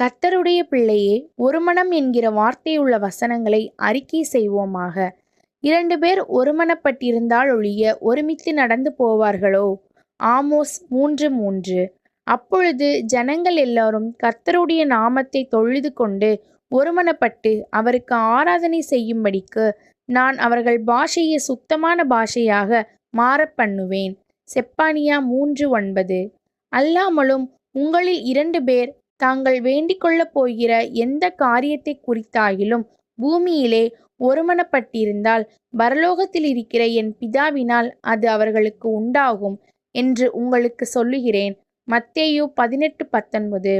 கர்த்தருடைய பிள்ளையே ஒரு மனம் என்கிற வார்த்தையுள்ள வசனங்களை அறிக்கை செய்வோமாக. இரண்டு பேர் ஒருமனப்பட்டிருந்தால் ஒழிய ஒருமித்து நடந்து போவார்களோ? ஆமோஸ் மூன்று மூன்று. அப்பொழுது ஜனங்கள் எல்லாரும் கர்த்தருடைய நாமத்தை தொழுது கொண்டு ஒருமனப்பட்டு அவருக்கு ஆராதனை செய்யும்படிக்கு நான் அவர்கள் பாஷையை சுத்தமான பாஷையாக மாறப் பண்ணுவேன். செப்பானியா மூன்று ஒன்பது. அல்லாமலும் உங்களில் இரண்டு பேர் தாங்கள் வேண்டிக் கொள்ளப் போகிற எந்த காரியத்தை குறித்தாகிலும் பூமியிலே ஒருமனப்பட்டிருந்தால் பரலோகத்தில் இருக்கிற என் பிதாவினால் அது அவர்களுக்கு உண்டாகும் என்று உங்களுக்கு சொல்லுகிறேன். மத்தேயு பதினெட்டு பத்தொன்பது.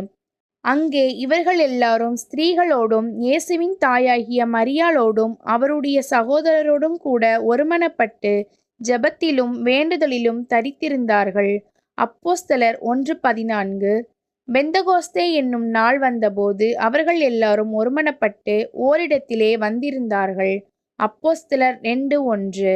அங்கே இவர்கள் எல்லாரும் ஸ்திரீகளோடும் இயேசுவின் தாயாகிய மரியாளோடும் அவருடைய சகோதரரோடும் கூட ஒருமனப்பட்டு ஜெபத்திலும் வேண்டுதலிலும் தரித்திருந்தார்கள். அப்போஸ்தலர் ஒன்று பதினான்கு. பெந்தகோஸ்தே என்னும் நாள் வந்தபோது அவர்கள் எல்லாரும் ஒருமனப்பட்டு ஓரிடத்திலே வந்திருந்தார்கள். அப்போஸ்தலர் ரெண்டு ஒன்று.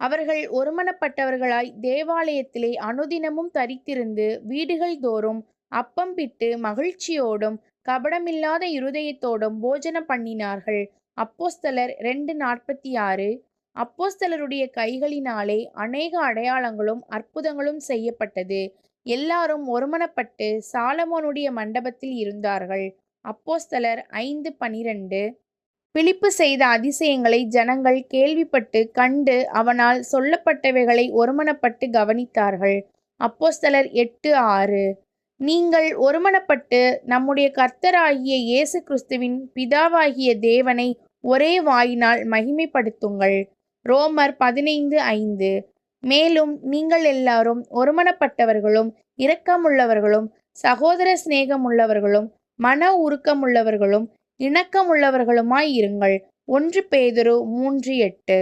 அவர்கள் ஒருமனப்பட்டவர்களாய் தேவாலயத்திலே அனுதினமும் தரித்திருந்து வீடுகள் தோறும் அப்பம் பிட்டு மகிழ்ச்சியோடும் கபடமில்லாத இருதயத்தோடும் போஜனம் பண்ணினார்கள். அப்போஸ்தலர் ரெண்டு நாற்பத்தி ஆறு அப்போஸ்தலருடைய கைகளினாலே அநேக அடையாளங்களும் அற்புதங்களும் செய்யப்பட்டது. எல்லாரும் ஒருமனப்பட்டு சாலமோனுடைய மண்டபத்தில் இருந்தார்கள். அப்போஸ்தலர் ஐந்து பனிரெண்டு. பிழிப்பு செய்த அதிசயங்களை ஜனங்கள் கேள்விப்பட்டு கண்டு அவனால் சொல்லப்பட்டவைகளை ஒருமனப்பட்டு கவனித்தார்கள். அப்போஸ்தலர் எட்டு ஆறு. நீங்கள் ஒருமனப்பட்டு நம்முடைய கர்த்தராகிய இயேசு கிறிஸ்துவின் பிதாவாகிய தேவனை ஒரே வாயினால் மகிமைப்படுத்துங்கள். ரோமர் பதினைந்து ஐந்து. மேலும் நீங்கள் எல்லாரும் ஒருமனப்பட்டவர்களும் இரக்கமுள்ளவர்களும் சகோதர சிநேகமுள்ளவர்களும் மன உருக்கமுள்ளவர்களும் இணக்கமுள்ளவர்களுமாய் இருங்கள். ஒன்று பேதுரு மூன்று எட்டு.